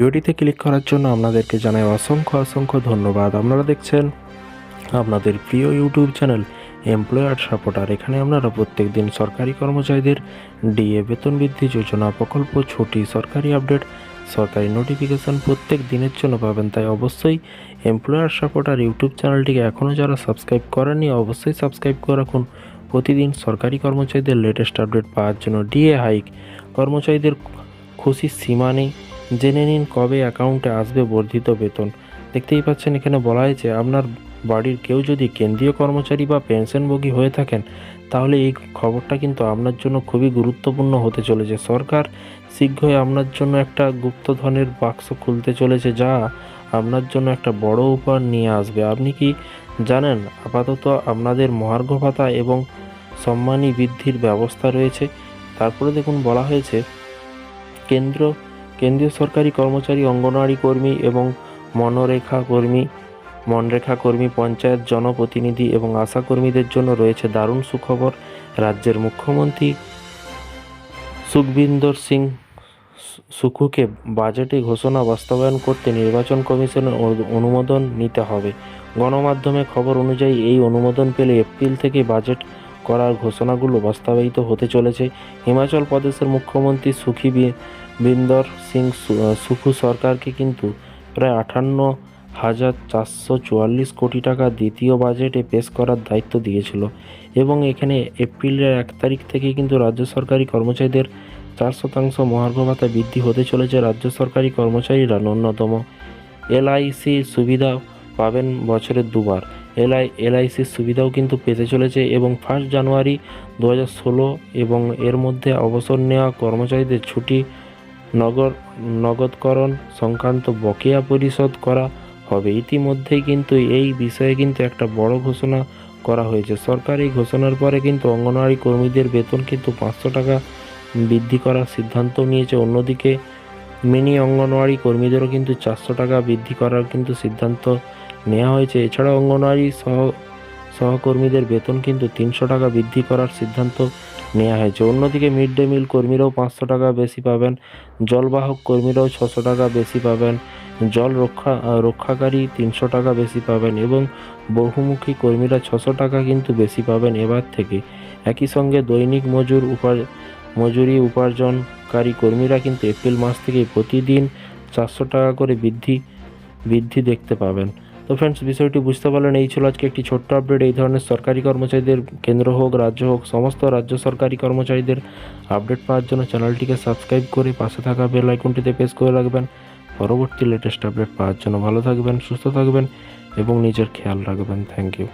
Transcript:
ভিডিওটিতে ক্লিক করার জন্য আপনাদেরকে জানাই অসংখ্য অসংখ্য ধন্যবাদ। আপনারা দেখছেন আপনাদের প্রিয় ইউটিউব চ্যানেল এমপ্লয়ার সাপোর্টার। এখানে আপনারা প্রত্যেক দিন সরকারি কর্মচারীদের ডিএ, বেতন বৃদ্ধি যোজনা, প্রকল্প ছুটি, সরকারি আপডেট, সরকারি নোটিফিকেশন প্রত্যেক দিনের জন্য পাবেন। তাই অবশ্যই এমপ্লয়ার সাপোর্টার ইউটিউব চ্যানেলটিকে এখনও যারা সাবস্ক্রাইব করেননি, অবশ্যই সাবস্ক্রাইব করে রাখুন। প্রতিদিন সরকারি কর্মচারীদের লেটেস্ট আপডেট পাওয়ার জন্য ডিএ হাইক। কর্মচারীদের খুশির সীমা নেই। জেনে নিন কবে অ্যাকাউন্টে আসবে বর্ধিত বেতন। দেখতেই পাচ্ছেন এখানে বলা হয়েছে, আপনার বাড়ির কেউ যদি কেন্দ্রীয় কর্মচারী বা পেনশনভোগী হয়ে থাকেন, তাহলে এই খবরটা কিন্তু আপনার জন্য খুবই গুরুত্বপূর্ণ হতে চলেছে। সরকার শীঘ্রই আপনার জন্য একটা গুপ্তধনের বাক্স খুলতে চলেছে যা আপনার জন্য একটা বড় উপহার নিয়ে আসবে। আপনি কি জানেন, আপাতত আপনাদের মহার্ঘ ভাতা এবং সম্মানী বৃদ্ধির ব্যবস্থা রয়েছে? তারপরে দেখুন বলা হয়েছে, কেন্দ্র কেন্দ্রীয় সরকারি কর্মচারী, অঙ্গনওয়াড়ি কর্মী এবং মনরেখা কর্মী মনরেখা কর্মী, পঞ্চায়েত জনপ্রতিনিধি এবং আশা কর্মীদের জন্য রয়েছে দারুণ সুখবর। রাজ্যের মুখ্যমন্ত্রী সুখবিন্দর সিং সুখুকে বাজেটে ঘোষণা বাস্তবায়ন করতে নির্বাচন কমিশনের অনুমোদন নিতে হবে। গণমাধ্যমে খবর অনুযায়ী এই অনুমোদন পেলে এপ্রিল থেকে বাজেট করার ঘোষণাগুলো বাস্তবায়িত হতে চলেছে। হিমাচল প্রদেশের মুখ্যমন্ত্রী সুখী বিন্দর সিং সুখু সরকারকে কিন্তু প্রায় আটান্ন হাজার চারশো চুয়াল্লিশ কোটি টাকা দ্বিতীয় বাজেটে পেশ করার দায়িত্ব দিয়েছিল এবং এখানে এপ্রিলের এক তারিখ থেকে কিন্তু রাজ্য সরকারি কর্মচারীদের চার শতাংশ মহার্ঘ ভাতা বৃদ্ধি হতে চলেছে। রাজ্য সরকারি কর্মচারীরা ন্যূনতম এলআইসি সুবিধা পাবেন বছরের দুবার। এলআই, এলআইসির সুবিধাও কিন্তু পেতে চলেছে এবং ফার্স্ট জানুয়ারি দু হাজার ষোলো এবং এর মধ্যে অবসর নেওয়া কর্মচারীদের ছুটি নগর নগদকরণ সংক্রান্ত বকেয়া পরিশোধ করা হবে। ইতিমধ্যেই কিন্তু এই বিষয়ে কিন্তু একটা বড় ঘোষণা করা হয়েছে। সরকার ঘোষণার পরে কিন্তু অঙ্গনওয়াড়ি কর্মীদের বেতন কিন্তু পাঁচশো টাকা বৃদ্ধি করার সিদ্ধান্ত নিয়েছে। অন্যদিকে মিনি অঙ্গনওয়াড়ি কর্মীদেরও কিন্তু চারশো টাকা বৃদ্ধি করার কিন্তু সিদ্ধান্ত নেওয়া হয়েছে। এছাড়াও অঙ্গনওয়াড়ি সহ সহকর্মীদের বেতন কিন্তু তিনশো টাকা বৃদ্ধি করার সিদ্ধান্ত নেওয়া হয়েছে। অন্যদিকে মিড ডে মিল কর্মীরাও পাঁচশো টাকা বেশি পাবেন, জলবাহক কর্মীরাও ছশো টাকা বেশি পাবেন, জল রক্ষা রক্ষাকারী তিনশো টাকা বেশি পাবেন এবং বহুমুখী কর্মীরা ছশো টাকা কিন্তু বেশি পাবেন এবার থেকে। একই সঙ্গে দৈনিক মজুর উপা, মজুরি উপার্জনকারী কর্মীরা কিন্তু এপ্রিল মাস থেকে প্রতিদিন চারশো টাকা করে বৃদ্ধি বৃদ্ধি দেখতে পাবেন। তো ফ্রেন্ডস বিষয়টি বুঝতে পারলেন, এই ছিল আজকে একটি ছোট্ট আপডেট এই ধরনের সরকারি কর্মচারীদের কেন্দ্র হোক, রাজ্য হোক, সমস্ত রাজ্য সরকারি কর্মচারীদের আপডেট পাওয়ার জন্য চ্যানেলটিকে সাবস্ক্রাইব করে পাশে থাকা বেল আইকনটিতে প্রেস করে রাখবেন। পরবর্তী লেটেস্ট আপডেট পাওয়ার জন্য ভালো থাকবেন, সুস্থ থাকবেন এবং নিজের খেয়াল রাখবেন। Thank you